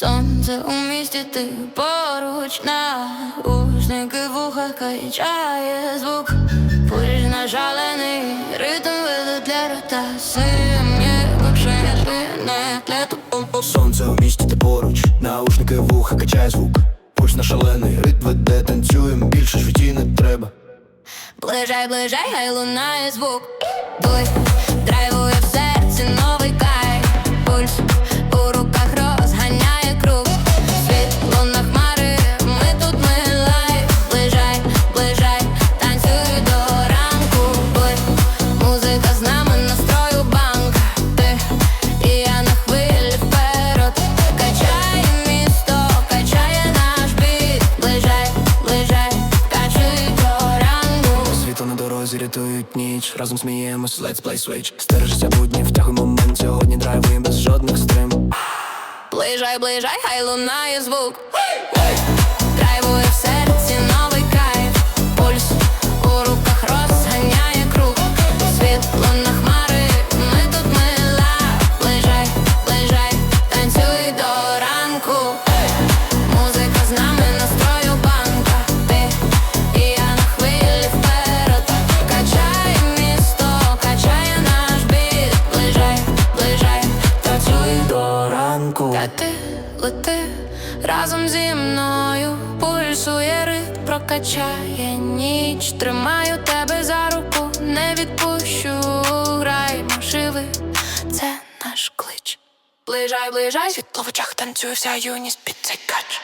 Сонце у місті ти поруч наушники в ухах качає звук Пульс нажалений, ритм веде для рота Синє вившення не для тупо Сонце у місті ти поруч, наушники вуха качає звук. Пульс на шалений, ритм веде, танцюєм, більше в житті не треба. Ближай, ближай, хай лунає звук Дуй, драйвує Світло рятують ніч, разом сміємось, let's play switch. Стережися будні, втягуй момент, сьогодні драйвуємо без жодних стрим. Ближай, ближай, хай лунає звук Ранку та ти лети разом зі мною, пульсує рит, прокачає ніч, тримаю тебе за руку, не відпущу, граймо живи, це наш клич. Ближай, ближай, світло в очах танцює вся юність під цей кач.